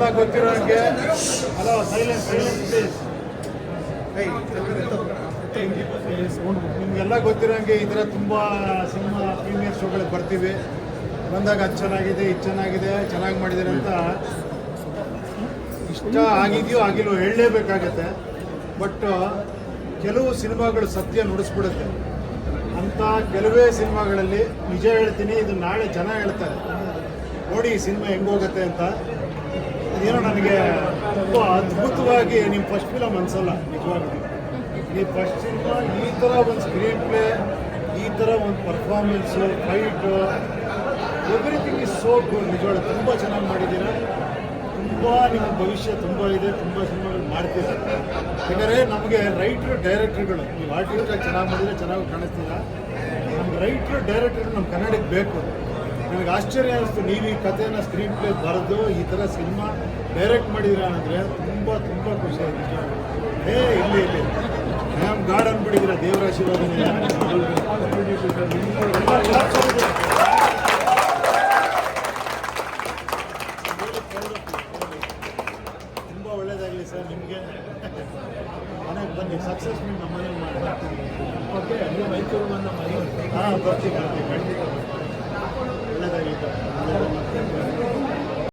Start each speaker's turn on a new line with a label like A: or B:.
A: ನಿಮಗೆಲ್ಲ ಗೊತ್ತಿರೋ ಹಾಗೆ ಹಲೋ ಸೈಲೆನ್ಸ್ ಸೈಲೆನ್ಸ್ ನಿಮಗೆಲ್ಲ ಗೊತ್ತಿರೋ ಹಾಗೆ ಈ ಥರ ತುಂಬ ಸಿನಿಮಾ ಪ್ರೀಮಿಯರ್ ಶೋಗಳಿಗೆ ಬರ್ತೀವಿ. ಬಂದಾಗ ಅದು ಚೆನ್ನಾಗಿದೆ, ಇದು ಚೆನ್ನಾಗಿದೆ, ಚೆನ್ನಾಗಿ ಮಾಡಿದ್ದೀರಿ ಅಂತ ಇಷ್ಟ ಆಗಿದೆಯೋ ಆಗಿಲ್ಲೋ ಹೇಳಲೇಬೇಕಾಗತ್ತೆ. ಬಟ್ ಕೆಲವು ಸಿನಿಮಾಗಳು ಸತ್ಯ ನುಡಿಸ್ಬಿಡುತ್ತೆ. ಅಂತ ಕೆಲವೇ ಸಿನಿಮಾಗಳಲ್ಲಿ ನಿಜ ಹೇಳ್ತೀನಿ, ಇದು ನಾಳೆ ಜನ ಹೇಳ್ತಾರೆ. ನೋಡಿ ಈ ಸಿನಿಮಾ ಹೆಂಗೋಗುತ್ತೆ ಅಂತ. ಅದೇನೋ ನನಗೆ ತುಂಬ ಅದ್ಭುತವಾಗಿ ನಿಮ್ಮ ಫಸ್ಟ್ ಫಿಲಮ್ ಅನ್ಸಲ್ಲ, ನಿಜವಾಗ್ಲೂ. ನೀವು ಫಸ್ಟ್ ಸಿನಿಮಾ ಈ ಥರ ಒಂದು ಸ್ಕ್ರೀನ್ ಪ್ಲೇ ಈ ಥರ ಒಂದು performance fight everything is so good ನಿಜವಾಗ್ಲೂ. ತುಂಬ ಚೆನ್ನಾಗಿ ಮಾಡಿದ್ದೀರ. ತುಂಬ ನಿಮ್ಮ ಭವಿಷ್ಯ ತುಂಬ ಇದೆ, ತುಂಬ ಸಿನಿಮಾಗಳು ಮಾಡ್ತೀರಾ ಯಾಕಂದರೆ ನಮಗೆ ರೈಟ್ರು ಡೈರೆಕ್ಟ್ರುಗಳು ನೀವು ಆರ್ಟಿಸ್ಟಾಗಿ ಚೆನ್ನಾಗಿ ಮಾಡಿದರೆ ಚೆನ್ನಾಗಿ ಕಾಣಿಸ್ತೀರಾ ನಮ್ಮ ರೈಟ್ರು ಡೈರೆಕ್ಟ್ರು ನಮ್ಮ ಕನ್ನಡಕ್ಕೆ ಬೇಕು. ನನಗೆ ಆಶ್ಚರ್ಯ ಅನಿಸ್ತು. ನೀವು ಈ ಕಥೆನ ಸ್ಕ್ರೀನ್ ಪ್ಲೇ ಬರೆದು ಈ ಥರ ಸಿನಿಮಾ ಡೈರೆಕ್ಟ್ ಮಾಡಿದಿರ ಅಂದರೆ ತುಂಬ ತುಂಬ ಖುಷಿ ಆಯಿತು. ಏ, ಇಲ್ಲಿ ಇಲ್ಲಿ. ಮ್ಯಾಮ್ ಗಾಡ್ ಅಂದ್ಬಿಟ್ಟಿದ್ದೀರಾ ದೇವರ ತುಂಬ ಒಳ್ಳೇದಾಗಲಿ ಸರ್ ನಿಮಗೆ. ಮನೆಗೆ ಬನ್ನಿ. ಸಕ್ಸಸ್ ನಿಮ್ಮ ಮನೇಲಿ ಮಾಡಿ. ಹಾಂ ಬರ್ತೀನಿ ಬರ್ತೀನಿ ಖಂಡಿತ